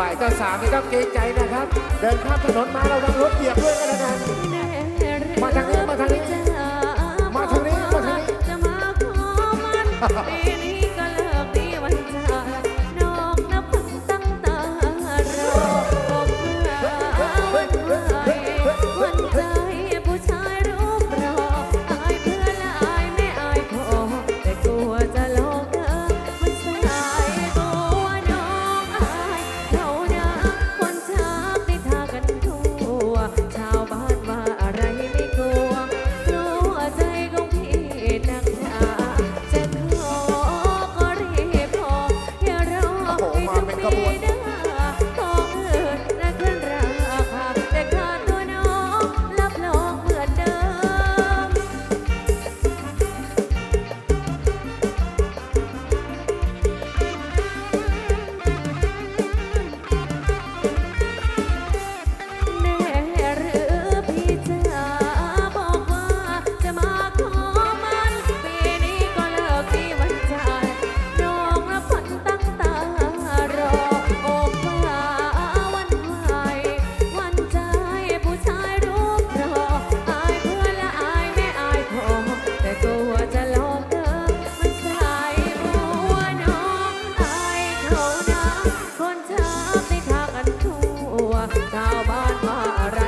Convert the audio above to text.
ฝ่ายเจ้าสาวนี่ต้องเกรงใจนะครับ เดินข้ามถนนมาระวังรถเหยียบด้วยก็แล้วกันมาทางนี้มาทางนี้ มาทางนี้มาทางนี้ โอ้โหมาเป็นขบวน เจ้าบ้านมาอะไร